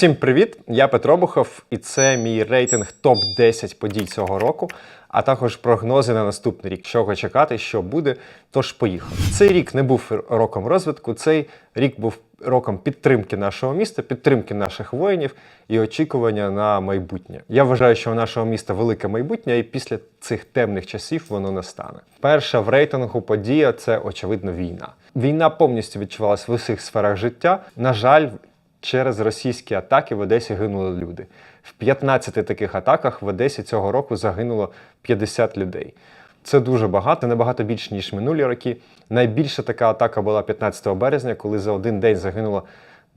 Всім привіт! Я Петро Бухов, і це мій рейтинг топ 10 подій цього року, а також прогнози на наступний рік, чого чекати, що буде. Тож поїхали. Цей рік не був роком розвитку, цей рік був роком підтримки нашого міста, підтримки наших воїнів і очікування на майбутнє. Я вважаю, що у нашого міста велике майбутнє, і після цих темних часів воно настане. Перша в рейтингу подія це очевидно війна. Війна повністю відчувалась в усіх сферах життя. На жаль, через російські атаки в Одесі гинули люди. В 15 таких атаках в Одесі цього року загинуло 50 людей. Це дуже багато, набагато більше, ніж минулі роки. Найбільша така атака була 15 березня, коли за один день загинуло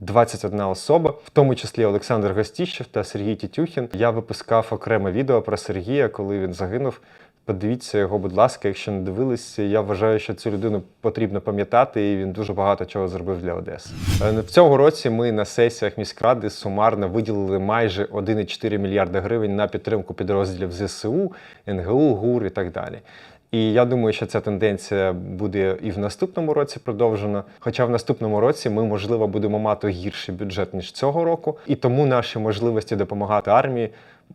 21 особа, в тому числі Олександр Гостіщев та Сергій Тітюхін. Я випускав окреме відео про Сергія, коли він загинув. Подивіться його, будь ласка, якщо не дивилися. Я вважаю, що цю людину потрібно пам'ятати, і він дуже багато чого зробив для Одеси. Е, В цьому році ми на сесіях міськради сумарно виділили майже 1,4 мільярда гривень на підтримку підрозділів ЗСУ, НГУ, ГУР і так далі. І я думаю, що ця тенденція буде і в наступному році продовжена. Хоча в наступному році ми, можливо, будемо мати гірший бюджет ніж цього року, і тому наші можливості допомагати армії.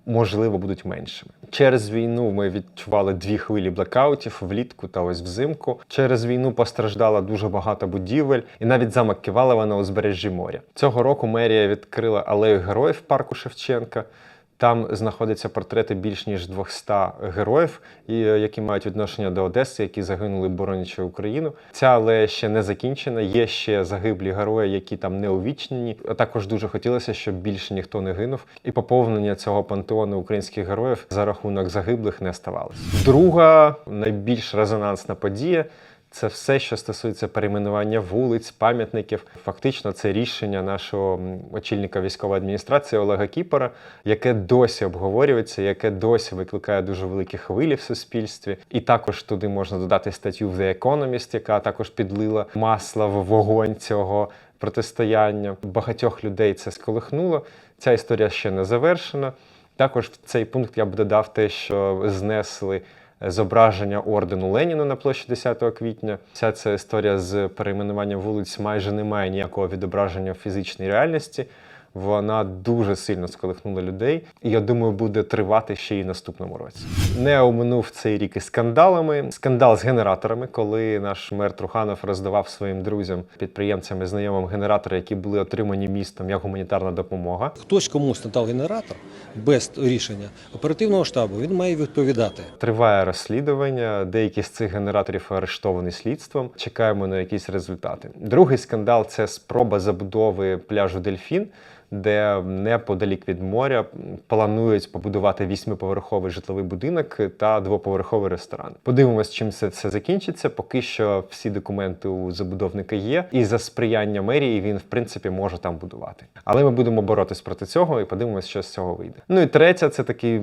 Можливо, будуть меншими. Через війну ми відчували дві хвилі блекаутів влітку та ось взимку. Через війну постраждало дуже багато будівель, і навіть замок Ківалова на узбережжі моря. Цього року мерія відкрила алею героїв парку Шевченка. Там знаходяться портрети більш ніж 200 героїв, е, які мають відношення до Одеси, які загинули боронячи Україну. Ця алея ще не закінчена. Є ще загиблі герої, які там не увічнені. Також дуже хотілося, щоб більше ніхто не гинув. І поповнення цього пантеону українських героїв за рахунок загиблих не ставалося. Друга найбільш резонансна подія. Це все, що стосується перейменування вулиць, пам'ятників. Фактично, це рішення нашого очільника військової адміністрації Олега Кіпера, яке досі обговорюється, яке досі викликає дуже великі хвилі в суспільстві. І також туди можна додати статтю в The Economist, яка також підлила масла в вогонь цього протистояння. Багатьох людей це сколихнуло. Ця історія ще не завершена. Також в цей пункт я б додав те, що знесли зображення ордену Леніна на площі 10 квітня. Вся ця історія з перейменуванням вулиць майже не має ніякого відображення в фізичній реальності. Вона дуже сильно сколихнула людей, і я думаю, буде тривати ще й наступному році. Не оминув цей рік із скандалами. Скандал з генераторами, коли наш мер Труханов роздавав своїм друзям, підприємцям і знайомим генератори, які були отримані містом як гуманітарна допомога. Хтось комусь надав генератор без рішення оперативного штабу, він має відповідати. Триває розслідування. Деякі з цих генераторів арештовані слідством. Чекаємо на якісь результати. Другий скандал це спроба забудови пляжу Дельфін. Де неподалік від моря планують побудувати вісьмиповерховий житловий будинок та двоповерховий ресторан. Подивимось, чим це все закінчиться. Поки що всі документи у забудовника є, і за сприяння мерії він в принципі може там будувати. Але ми будемо боротись проти цього і подивимось, що з цього вийде. Ну і третє, це такий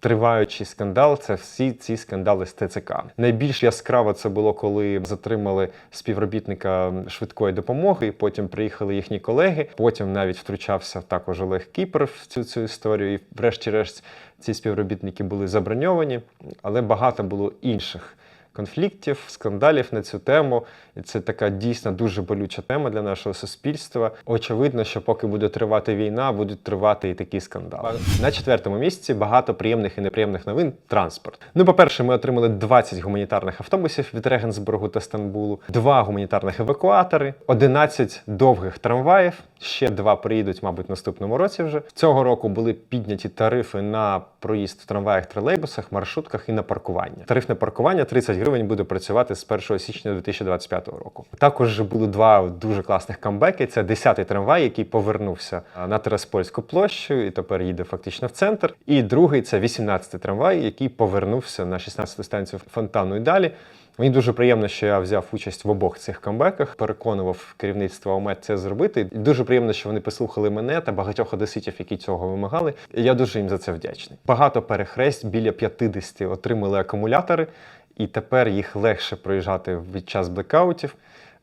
триваючий скандал. Це всі ці скандали з ТЦК. Найбільш яскраво це було, коли затримали співробітника швидкої допомоги. Потім приїхали їхні колеги. Потім навіть втручався також Олег Кіпер в цю цю історію. І врешті-решт ці співробітники були заброньовані, але багато було інших. Конфліктів, скандалів на цю тему, і це така дійсно дуже болюча тема для нашого суспільства. Очевидно, що поки буде тривати війна, будуть тривати і такі скандали. На четвертому місці багато приємних і неприємних новин. Транспорт. Ну, по-перше, ми отримали 20 гуманітарних автобусів від Регенсбургу та Стамбулу, два гуманітарних евакуатори, 11 довгих трамваїв. Ще два приїдуть, мабуть, в наступному році вже. Цього року були підняті тарифи на проїзд в трамваях, тролейбусах, маршрутках і на паркування. Тарифне паркування 30 гривень буде працювати з 1 січня 2025 року. Також були два дуже класних камбеки. Це 10-й трамвай, який повернувся на Тераспольську площу і тепер їде фактично в центр. І другий це 18-й трамвай, який повернувся на 16-ту станцію фонтану і далі. Мені дуже приємно, що я взяв участь в обох цих камбеках, переконував керівництво ОМЕД це зробити. І дуже приємно, що вони послухали мене та багатьох одеситів, які цього вимагали. І я дуже їм за це вдячний. Багато перехресть біля 50 отримали акумулятори, і тепер їх легше проїжджати від час блекаутів.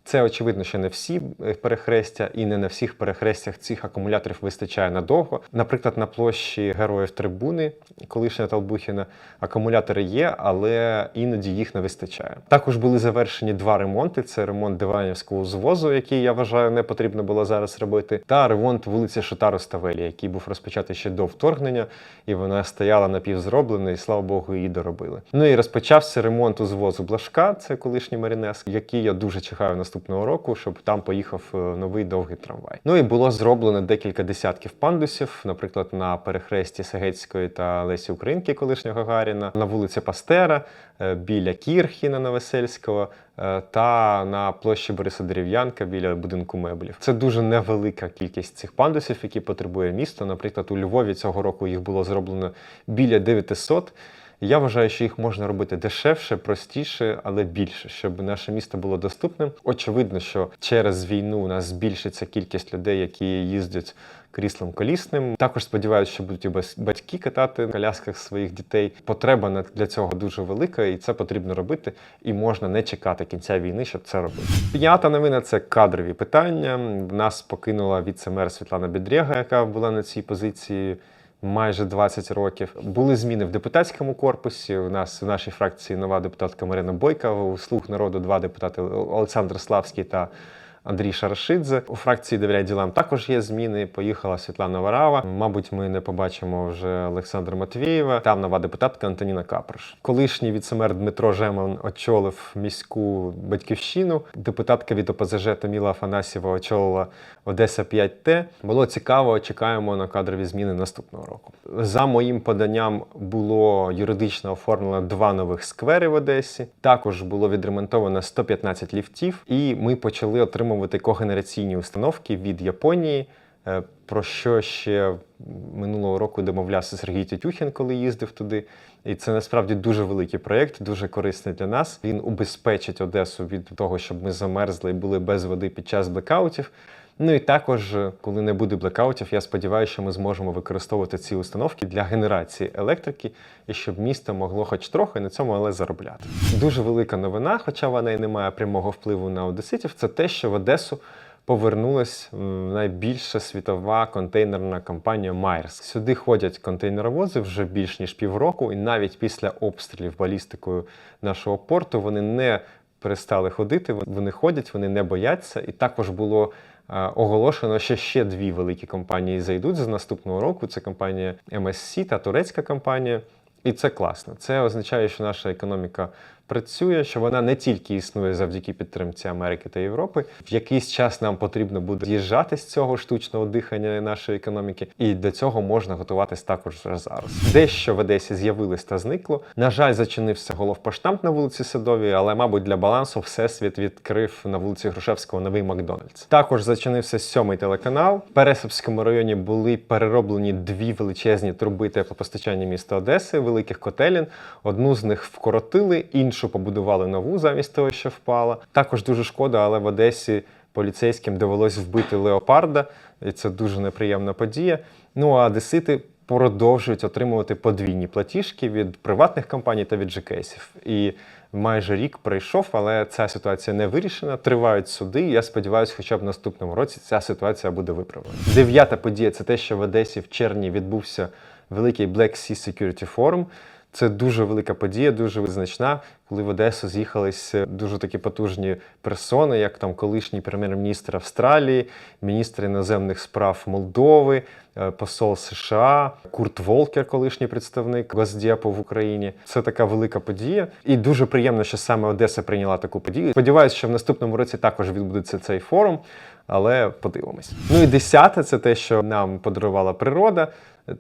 Це очевидно, що не всі е, перехрестя, і не на всіх перехрестях цих акумуляторів вистачає надовго. Наприклад, на площі Героїв Трибуни, колишня Талбухіна, акумулятори є, але іноді їх не вистачає. Також були завершені два ремонти: це ремонт диванівського звозу, який я вважаю не потрібно було зараз робити, та ремонт вулиці Шотару Ставелі, який був розпочатий ще до вторгнення, і вона стояла напівзроблена, і слава Богу, її доробили. Ну і розпочався ремонт узвозу Блажка, це колишній Марінес, який я дуже чекаю наступного року, щоб там поїхав е, новий довгий трамвай. Ну і було зроблено декілька десятків пандусів, наприклад, на перехресті Сегецької та Лесі Українки, колишнього Гагаріна, на вулиці Пастера, е, біля Кірхіна Новосельського е, та на площі Бориса Дерев'янка біля будинку меблів. Це дуже невелика кількість цих пандусів, які потребує місто. Наприклад, у Львові цього року їх було зроблено біля 900. Я вважаю, що їх можна робити дешевше, простіше, але більше, щоб наше місто було доступним. Очевидно, що через війну у нас збільшиться кількість людей, які їздять кріслом колісним. Також сподіваюся, що будуть і батьки катати в колясках своїх дітей. Потреба на- для цього дуже велика, і це потрібно робити. І можна не чекати кінця війни, щоб це робити. П'ята новина це кадрові питання. Нас покинула віце-мер Світлана Бідрєга, яка була на цій позиції майже 20 років. Були зміни в депутатському корпусі. У нас в нашій фракції нова депутатка Марина Бойка, у слуг народу два депутати Олександр Славський та. Андрій Шарашидзе у фракції «Довіряй ділам також є зміни. Поїхала Світлана Варава. Мабуть, ми не побачимо вже Олександра Матвієва. Там нова депутатка Антоніна Каприш. Колишній віцемер Дмитро Жеман очолив міську батьківщину. Депутатка від ОПЗЖ Таміла Афанасьєва очолила Одеса 5Т. Було цікаво. Чекаємо на кадрові зміни наступного року. За моїм поданням було юридично оформлено два нових сквери в Одесі. Також було відремонтовано 115 ліфтів, і ми почали отримувати когенераційні установки від Японії. е, Про що ще минулого року домовлявся Сергій Тютюхін, коли їздив туди. І це насправді дуже великий проєкт, дуже корисний для нас. Він убезпечить Одесу від того, щоб ми замерзли і були без води під час блекаутів. Ну і також, е, коли не буде блекаутів, я сподіваюся, що ми зможемо використовувати ці установки для генерації електрики і щоб місто могло хоч трохи на цьому але заробляти. Дуже велика новина, хоча вона і не має прямого впливу на одеситів, це те, що в Одесу повернулась найбільша світова контейнерна компанія Майерс. Сюди ходять контейнеровози вже більш ніж півроку, і навіть після обстрілів балістикою нашого порту вони не перестали ходити. Вони ходять, вони не бояться. І також було оголошено, що ще дві великі компанії зайдуть з наступного року. Це компанія MSC та турецька компанія. І це класно. Це означає, що наша економіка працює, що вона не тільки існує завдяки підтримці Америки та Європи. В якийсь час нам потрібно буде з'їжджати з цього штучного дихання нашої економіки, і до цього можна готуватись також вже зараз. Дещо в Одесі з'явилось та зникло. На жаль, зачинився головпоштамт на вулиці Садовій, але, мабуть, для балансу всесвіт відкрив на вулиці Грушевського новий Макдональдс. Також зачинився сьомий телеканал. В Пересипському районі були перероблені дві величезні труби теплопостачання міста Одеси, великих котелін. Одну з них вкоротили, іншу побудували нову замість того, що впала. Також дуже шкода, але в Одесі поліцейським довелось вбити леопарда, і це дуже неприємна подія. Ну а одесити продовжують отримувати подвійні платіжки від приватних компаній та від ЖКСів. І майже рік пройшов, але ця ситуація не вирішена. Тривають суди. Я сподіваюся, хоча б наступному році ця ситуація буде виправлена. Дев'ята подія це те, що в Одесі в червні відбувся великий Black Sea Security Forum. Це дуже велика подія, дуже визначна, коли в Одесу з'їхались дуже такі потужні персони, як там колишній прем'єр-міністр Австралії, міністр іноземних справ Молдови, е, посол США, Курт Волкер, колишній представник Госдепу в Україні. Це така велика подія, і дуже приємно, що саме Одеса прийняла таку подію. Сподіваюся, що в наступному році також відбудеться цей форум, але подивимось. Ну і десяте це те, що нам подарувала природа.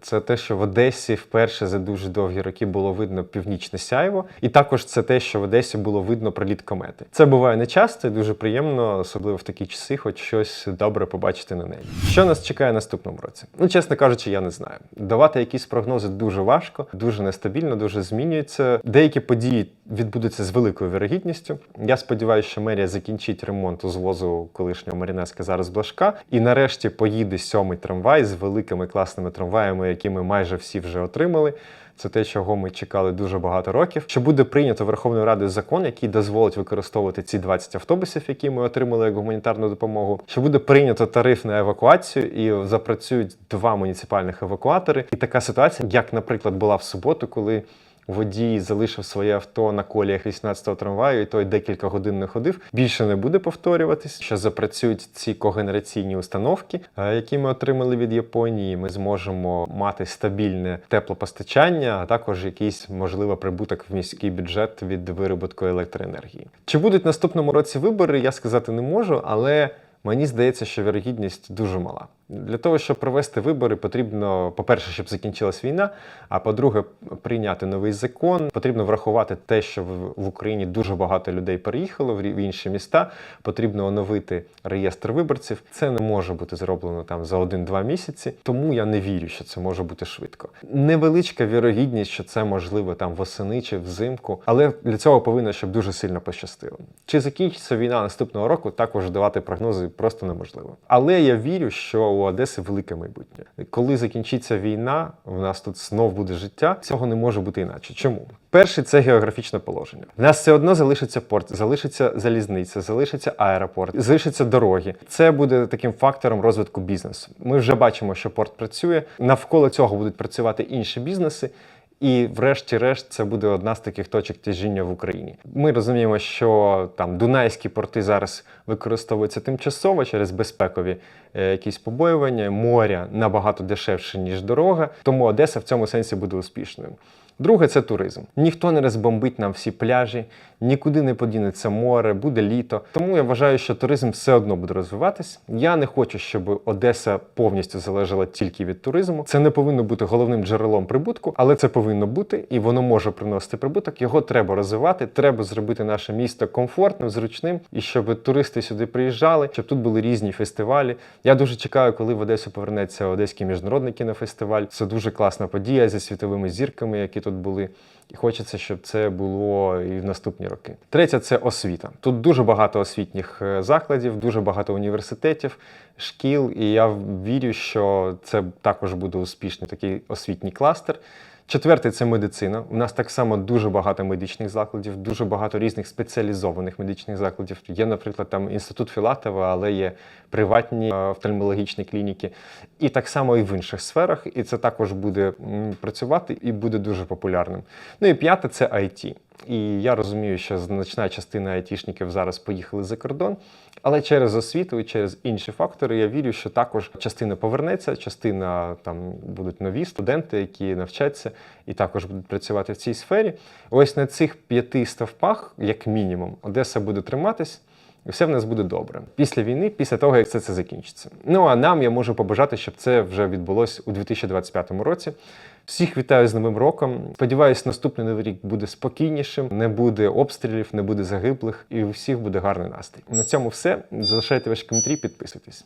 Це те, що в Одесі вперше за дуже довгі роки було видно північне сяйво, і також це те, що в Одесі було видно проліт комети. Це буває не часто і дуже приємно, особливо в такі часи, хоч щось добре побачити на небі. Що нас чекає наступному році? Ну, чесно кажучи, я не знаю. Давати якісь прогнози дуже важко, дуже нестабільно, дуже змінюється. Деякі події відбудуться з великою вірогідністю. Я сподіваюся, що мерія закінчить ремонт узвозу колишнього Марінеска зараз Блажка, і нарешті поїде сьомий трамвай з великими класними трамваями, які ми майже всі вже отримали. Це те, чого ми чекали дуже багато років. Що буде прийнято Верховною Радою закон, який дозволить використовувати ці 20 автобусів, які ми отримали як гуманітарну допомогу. Що буде прийнято тариф на евакуацію і запрацюють два муніципальних евакуатори. І така ситуація, як, наприклад, була в суботу, коли водій залишив своє авто на коліях 18-го трамваю, і той декілька годин не ходив. Більше не буде повторюватись, що запрацюють ці когенераційні установки, е, які ми отримали від Японії. Ми зможемо мати стабільне теплопостачання, а також якийсь можливо прибуток в міський бюджет від вироботку електроенергії. Чи будуть наступному році вибори? Я сказати не можу, але. Мені здається, що вірогідність дуже мала. Для того, щоб провести вибори, потрібно, по-перше, щоб закінчилась війна. А по-друге, прийняти новий закон. Потрібно врахувати те, що в, Україні дуже багато людей переїхало в інші міста. Потрібно оновити реєстр виборців. Це не може бути зроблено там за один-два місяці. Тому я не вірю, що це може бути швидко. Невеличка вірогідність, що це можливо там восени чи взимку, але для цього повинно, щоб дуже сильно пощастило. Чи закінчиться війна наступного року? Також давати прогнози просто неможливо. Але я вірю, що у Одеси велике майбутнє. Коли закінчиться війна, в нас тут знов буде життя. Цього не може бути іначе. Чому? Перший це географічне положення. В нас все одно залишиться порт, залишиться залізниця, залишиться аеропорт, залишаться дороги. Це буде таким фактором розвитку бізнесу. Ми вже бачимо, що порт працює. Навколо цього будуть працювати інші бізнеси. І, врешті-решт, це буде одна з таких точок тяжіння в Україні. Ми розуміємо, що там дунайські порти зараз використовуються тимчасово через безпекові е, якісь побоювання. Моря набагато дешевше ніж дорога. Тому Одеса в цьому сенсі буде успішною. Друге це туризм. Ніхто не розбомбить нам всі пляжі, нікуди не подінеться море, буде літо. Тому я вважаю, що туризм все одно буде розвиватись. Я не хочу, щоб Одеса повністю залежала тільки від туризму. Це не повинно бути головним джерелом прибутку, але це повинно бути, і воно може приносити прибуток. Його треба розвивати. Треба зробити наше місто комфортним, зручним, і щоб туристи сюди приїжджали, щоб тут були різні фестивалі. Я дуже чекаю, коли в Одесу повернеться Одеський міжнародний кінофестиваль. Це дуже класна подія зі світовими зірками, які тут були. І хочеться, щоб це було і в наступні роки. Третє це освіта. Тут дуже багато освітніх е, закладів, дуже багато університетів, шкіл, і я вірю, що це також буде успішний такий освітній кластер. Четвертий це медицина. У нас так само дуже багато медичних закладів, дуже багато різних спеціалізованих медичних закладів. Є, наприклад, там інститут Філатова, але є приватні е, офтальмологічні клініки. І так само і в інших сферах. І це також буде працювати і буде дуже популярним. Ну і п'яте це IT. І я розумію, що значна частина айтішників зараз поїхали за кордон, але через освіту і через інші фактори я вірю, що також частина повернеться, частина там будуть нові студенти, які навчаться і також будуть працювати в цій сфері. Ось на цих п'яти стовпах, як мінімум, Одеса буде триматись. І все в нас буде добре після війни, після того як це, це закінчиться. Ну а нам я можу побажати, щоб це вже відбулося у 2025 році. Всіх вітаю з Новим роком. Сподіваюсь, наступний новий рік буде спокійнішим, не буде обстрілів, не буде загиблих, і у всіх буде гарний настрій. На цьому все. Залишайте ваші коментарі, підписуйтесь.